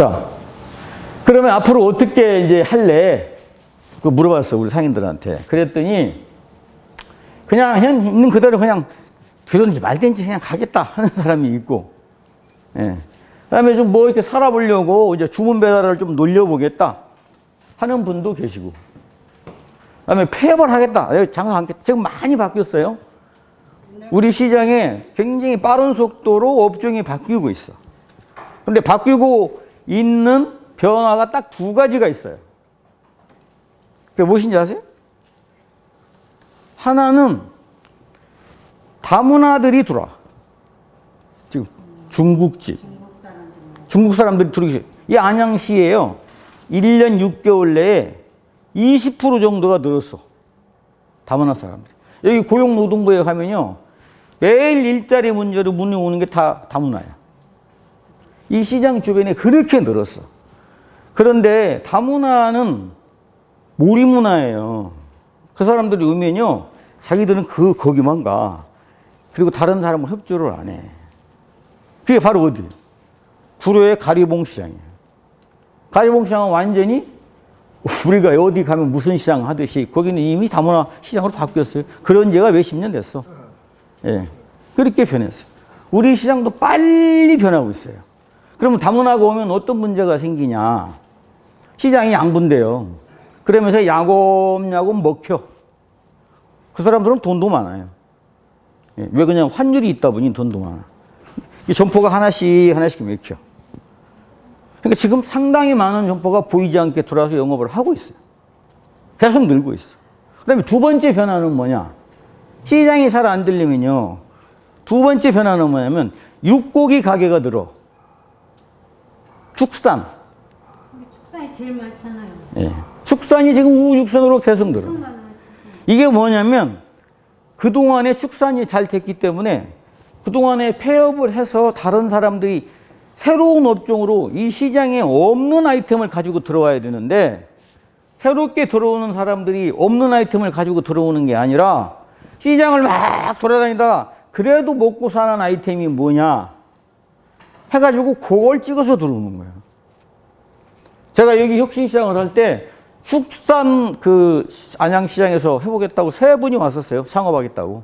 자, 그러면 앞으로 어떻게 이제 할래? 그 물어봤어, 우리 상인들한테. 그랬더니, 그냥, 그냥 있는 그대로 그냥 되든지 말든지 그냥 가겠다 하는 사람이 있고, 예. 그 다음에 좀 뭐 이렇게 살아보려고 이제 주문 배달을 좀 놀려보겠다 하는 분도 계시고, 그 다음에 폐업을 하겠다. 장사 안 하겠다. 지금 많이 바뀌었어요. 우리 시장에 굉장히 빠른 속도로 업종이 바뀌고 있어. 근데 바뀌고 있는 변화가 딱 두 가지가 있어요. 그게 무엇인지 아세요? 하나는 다문화들이 들어와. 지금 중국집. 중국 사람들이 들어오기. 이 안양시에요. 1년 6개월 내에 20% 정도가 늘었어. 다문화 사람들이. 여기 고용노동부에 가면요. 매일 일자리 문제로 문이 오는 게 다 다문화야. 이 시장 주변에 그렇게 늘었어. 그런데 다문화는 몰이 문화예요. 그 사람들이 오면요. 자기들은 그, 거기만 가. 그리고 다른 사람은 협조를 안 해. 그게 바로 어디? 구로의 가리봉 시장이에요. 가리봉 시장은 완전히 우리가 어디 가면 무슨 시장 하듯이 거기는 이미 다문화 시장으로 바뀌었어요. 그런 지가 몇십 년 됐어. 예. 그렇게 변했어요. 우리 시장도 빨리 변하고 있어요. 그러면 다문화가 오면 어떤 문제가 생기냐. 시장이 양분돼요. 그러면서 야곱야곱 먹혀. 그 사람들은 돈도 많아요. 예. 왜 그냥 환율이 있다 보니 돈도 많아. 이 점포가 하나씩 하나씩 먹혀. 그러니까 지금 상당히 많은 점포가 보이지 않게 들어와서 영업을 하고 있어요. 계속 늘고 있어. 그 다음에 두 번째 변화는 뭐냐. 시장이 잘 안 들리면요. 두 번째 변화는 뭐냐면 육고기 가게가 늘어. 축산. 축산이 제일 많잖아요. 예. 축산이 지금 우육선으로 계속 늘어. 이게 뭐냐면 그동안에 축산이 잘 됐기 때문에 그동안에 폐업을 해서 다른 사람들이 새로운 업종으로 이 시장에 없는 아이템을 가지고 들어와야 되는데 새롭게 들어오는 사람들이 없는 아이템을 가지고 들어오는 게 아니라 시장을 막 돌아다니다 그래도 먹고 사는 아이템이 뭐냐 해가지고 그걸 찍어서 들어오는 거예요. 제가 여기 혁신시장을 할때 축산 그 안양시장에서 해보겠다고 세 분이 왔었어요. 창업하겠다고.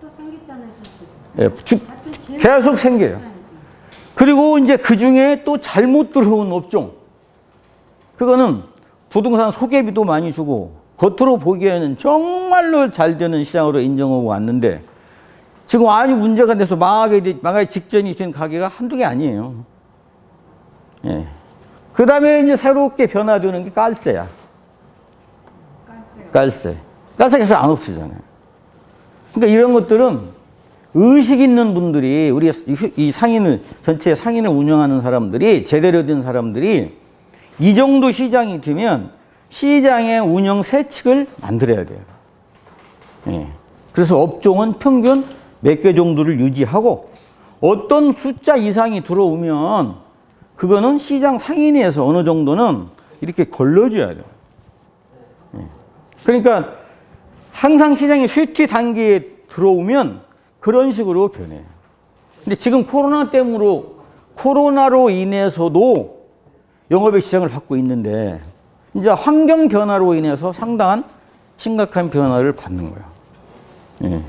또. 예, 축- 하여튼 제일 계속 생겨요. 그리고 이제 그 중에 또 잘못 들어온 업종. 그거는 부동산 소개비도 많이 주고 겉으로 보기에는 정말로 잘 되는 시장으로 인정하고 왔는데 지금 아주 문제가 돼서 망하게, 돼- 망하기 직전이 된 가게가 한두 개 아니에요. 예. 그 다음에 이제 새롭게 변화되는 게 깔세야. 깔세요. 깔세. 깔세 계속 안 없어지잖아요. 그러니까 이런 것들은 의식 있는 분들이 우리 이 상인을 전체 상인을 운영하는 사람들이 제대로 된 사람들이 이 정도 시장이 되면 시장의 운영 세칙을 만들어야 돼요. 예. 그래서 업종은 평균 몇 개 정도를 유지하고 어떤 숫자 이상이 들어오면 그거는 시장 상인위에서 어느 정도는 이렇게 걸러줘야 돼요. 예. 그러니까 항상 시장이 쇠퇴 단계에 들어오면 그런 식으로 변해요. 근데 지금 코로나 때문에 코로나로 인해서도 영업의 시장을 받고 있는데 이제 환경 변화로 인해서 상당한 심각한 변화를 받는 거예요. 예.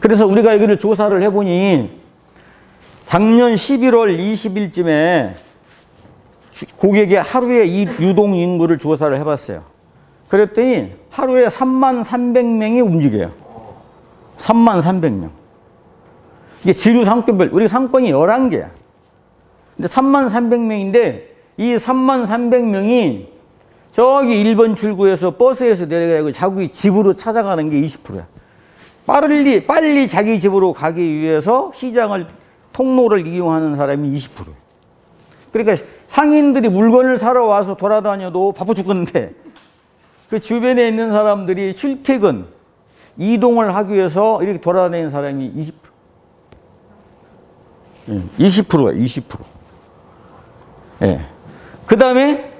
그래서 우리가 여기를 조사를 해보니 작년 11월 20일쯤에 고객의 하루에 이 유동 인구를 조사를 해봤어요. 그랬더니 하루에 3만 300명이 움직여요. 3만 300명. 이게 지류 상권별, 우리 상권이 11개야. 근데 3만 300명인데 이 3만 300명이 저기 1번 출구에서 버스에서 내려가고 자기 집으로 찾아가는 게 20%야. 빨리, 빨리 자기 집으로 가기 위해서 시장을, 통로를 이용하는 사람이 20%야. 그러니까 상인들이 물건을 사러 와서 돌아다녀도 바빠 죽겠는데 그 주변에 있는 사람들이 출퇴근, 이동을 하기 위해서 이렇게 돌아다니는 사람이 20%. 예, 20%야, 20%. 예. 그 다음에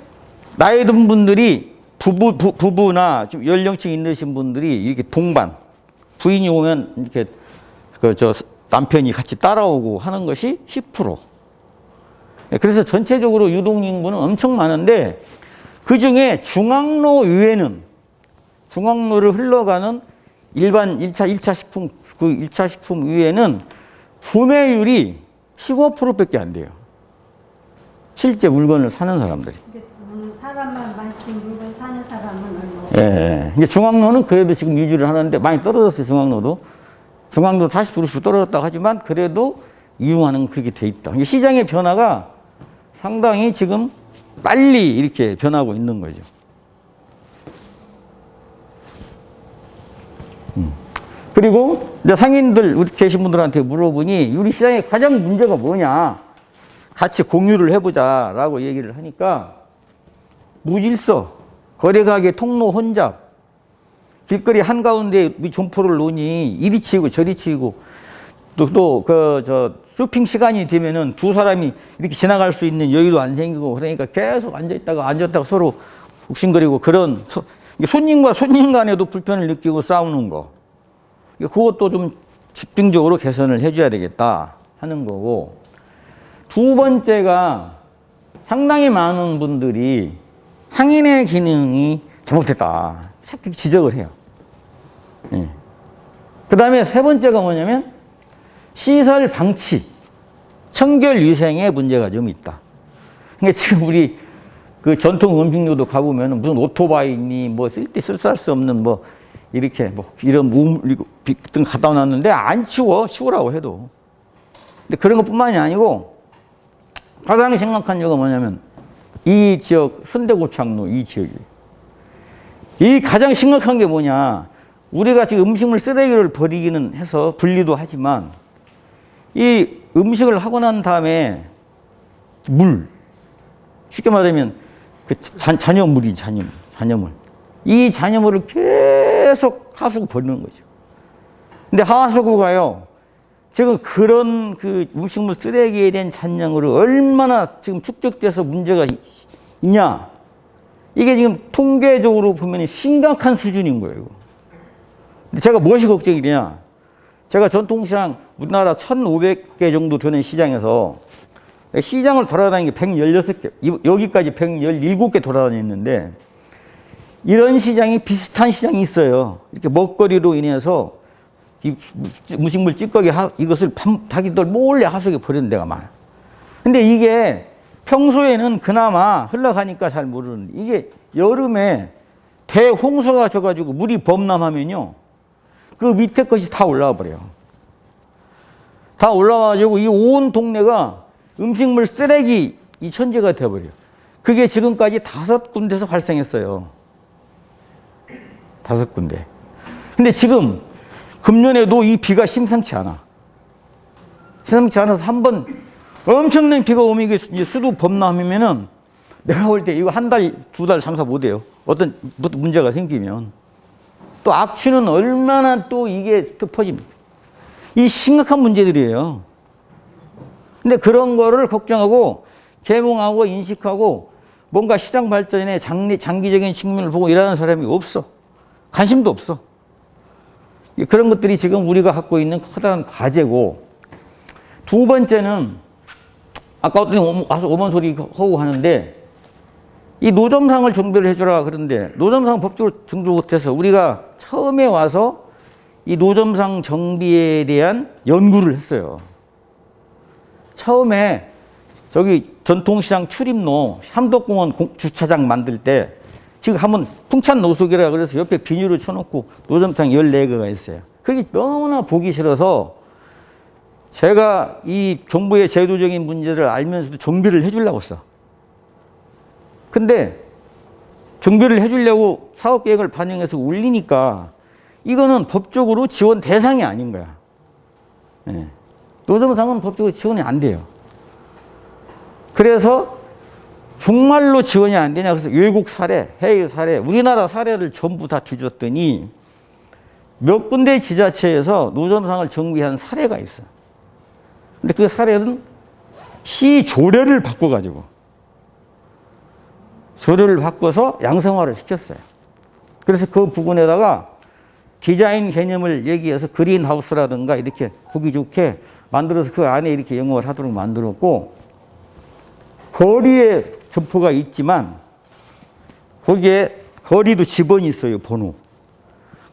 나이 든 분들이 부부, 부, 부부나 좀 연령층 있으신 분들이 이렇게 동반, 부인이 오면 이렇게 그 저 남편이 같이 따라오고 하는 것이 10%. 예, 그래서 전체적으로 유동 인구는 엄청 많은데 그 중에 중앙로 위에는 중앙로를 흘러가는 일반 1차, 1차 식품, 그 1차 식품 위에는 구매율이 15%밖에 안 돼요. 실제 물건을 사는 사람들이. 음, 사람만 많지 물건 사는 사람은 얼마? 예, 예. 이게 중앙로는 그래도 지금 유지를 하는데 많이 떨어졌어요, 중앙로도. 중앙도 40% 떨어졌다고 하지만 그래도 이용하는 건 그렇게 돼 있다. 시장의 변화가 상당히 지금 빨리 이렇게 변하고 있는 거죠. 음. 그리고 이제 상인들 우리 계신 분들한테 물어보니 우리 시장의 가장 문제가 뭐냐? 같이 공유를 해보자라고 얘기를 하니까 무질서, 거래가게 통로 혼잡, 길거리 한가운데 이 점포를 놓으니 이리 치고 저리 치고 또또그 저 쇼핑 시간이 되면은 두 사람이 이렇게 지나갈 수 있는 여유도 안 생기고 그러니까 계속 앉아 있다가 앉았다가 서로 욱신거리고 그런 소- 손님과 손님 간에도 불편을 느끼고 싸우는 거 그것도 좀 집중적으로 개선을 해줘야 되겠다 하는 거고 두 번째가 상당히 많은 분들이 상인의 기능이 잘못됐다. 자꾸 지적을 해요. 예. 그 다음에 세 번째가 뭐냐면 시설 방치, 청결 위생에 문제가 좀 있다. 그러니까 지금 우리 그 전통 음식료도 가보면 무슨 오토바이 있니, 뭐 쓸데쓸수 없는 뭐 이렇게 뭐 이런 우등 갖다 놨는데 안 치워, 치우라고 해도. 근데 그런 것 뿐만이 아니고 가장 심각한 이유가 뭐냐면 이 지역 순대고창로 이 지역이 이 가장 심각한 게 뭐냐 우리가 지금 음식물 쓰레기를 버리기는 해서 분리도 하지만 이 음식을 하고 난 다음에 물 쉽게 말하면 그 잔, 잔여물이 잔여물 잔여물 이 잔여물을 계속 하수구 버리는 거죠 근데 하수구가요 지금 그런 그 음식물 쓰레기에 대한 잔량으로 얼마나 지금 축적돼서 문제가 이- 있냐. 이게 지금 통계적으로 보면 심각한 수준인 거예요. 제가 무엇이 걱정이 되냐. 제가 전통시장 우리나라 1,500개 정도 되는 시장에서 시장을 돌아다니는 게 116개, 이- 여기까지 117개 돌아다녔는데 이런 시장이 비슷한 시장이 있어요. 이렇게 먹거리로 인해서 이 음식물 찌꺼기 하, 이것을 팜- 자기들 몰래 하수구에 버리는 데가 많아. 근데 이게 평소에는 그나마 흘러가니까 잘 모르는데 이게 여름에 대홍수가 져가지고 물이 범람하면요. 그 밑에 것이 다 올라와 버려요. 다 올라와가지고 이 온 동네가 음식물 쓰레기 이 천지가 돼버려요. 그게 지금까지 다섯 군데서 발생했어요. 다섯 군데. 근데 지금 금년에도 이 비가 심상치 않아. 심상치 않아서 한 번 엄청난 비가 오면 이게 수도 범람이면은 내가 볼 때 이거 한 달, 두 달 장사 못 해요. 어떤 뭐 문제가 생기면. 또 악취는 얼마나 또 이게 또 퍼집니까? 이 심각한 문제들이에요. 근데 그런 거를 걱정하고 개몽하고 인식하고 뭔가 시장 발전에 장기, 장기적인 측면을 보고 일하는 사람이 없어. 관심도 없어. 그런 것들이 지금 우리가 갖고 있는 커다란 과제고 두 번째는 아까 어떤 오만 소리 하고 하는데 이 노점상을 정비를 해주라 그러는데 노점상 법적으로 정비 못해서 우리가 처음에 와서 이 노점상 정비에 대한 연구를 했어요. 처음에 저기 전통시장 출입로 삼덕공원 공- 주차장 만들 때 지금 한번 풍찬 노숙이라 그래서 옆에 비닐을 쳐놓고 노점상 14개가 있어요. 그게 너무나 보기 싫어서 제가 이 정부의 제도적인 문제를 알면서도 정비를 해주려고 했어. 근데 정비를 해주려고 사업 계획을 반영해서 올리니까 이거는 법적으로 지원 대상이 아닌 거야. 예. 노점상은 법적으로 지원이 안 돼요. 그래서 정말로 지원이 안 되냐 그래서 외국 사례, 해외 사례, 우리나라 사례를 전부 다 뒤졌더니 몇 군데 지자체에서 노점상을 정비한 사례가 있어. 근데 그 사례는 시 조례를 바꿔가지고 조례를 바꿔서 양성화를 시켰어요. 그래서 그 부분에다가 디자인 개념을 얘기해서 그린하우스라든가 이렇게 보기 좋게 만들어서 그 안에 이렇게 영업을 하도록 만들었고 거리에 점포가 있지만 거기에 거리도 지번이 있어요, 번호.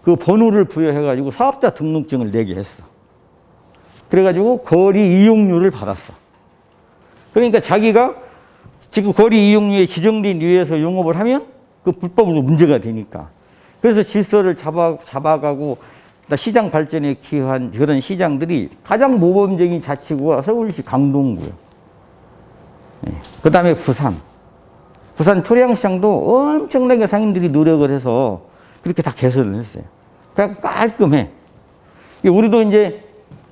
그 번호를 부여해 가지고 사업자 등록증을 내게 했어. 그래 가지고 거리 이용료를 받았어. 그러니까 자기가 지금 거리 이용료에 지정된 류에서 용업을 하면 그 불법으로 문제가 되니까. 그래서 질서를 잡아, 잡아가고 시장 발전에 기여한 그런 시장들이 가장 모범적인 자치구가 서울시 강동구요. 그 다음에 부산. 부산 토량시장도 엄청나게 상인들이 노력을 해서 그렇게 다 개선을 했어요. 그냥 깔끔해. 우리도 이제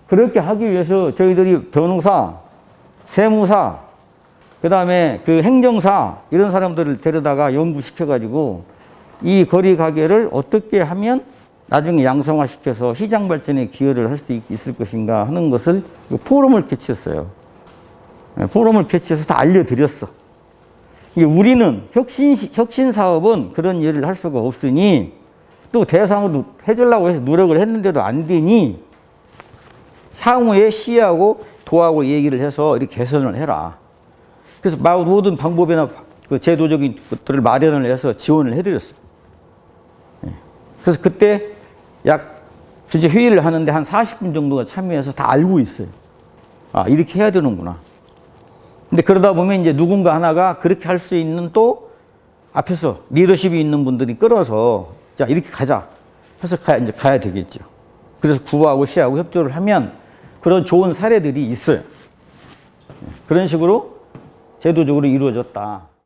그렇게 하기 위해서 저희들이 변호사, 세무사, 그 다음에 그 행정사 이런 사람들을 데려다가 연구시켜가지고 이 거리 가게를 어떻게 하면 나중에 양성화시켜서 시장 발전에 기여를 할 수 있을 것인가 하는 것을 그 포럼을 개최했어요. 네, 포럼을 개최해서 다 알려드렸어. 우리는 혁신, 혁신 사업은 그런 일을 할 수가 없으니 또 대상으로 해주려고 해서 노력을 했는데도 안 되니 향후에 시하고 도하고 얘기를 해서 이렇게 개선을 해라. 그래서 모든 방법이나 그 제도적인 것들을 마련을 해서 지원을 해드렸어요. 예. 그래서 그때 약 전체 회의를 하는데 한 40분 정도가 참여해서 다 알고 있어요. 아, 이렇게 해야 되는구나. 근데 그러다 보면 이제 누군가 하나가 그렇게 할 수 있는 또 앞에서 리더십이 있는 분들이 끌어서 자, 이렇게 가자. 해서 가야, 이제 가야 되겠죠. 그래서 구하고 시하고 협조를 하면 그런 좋은 사례들이 있어요. 그런 식으로 제도적으로 이루어졌다.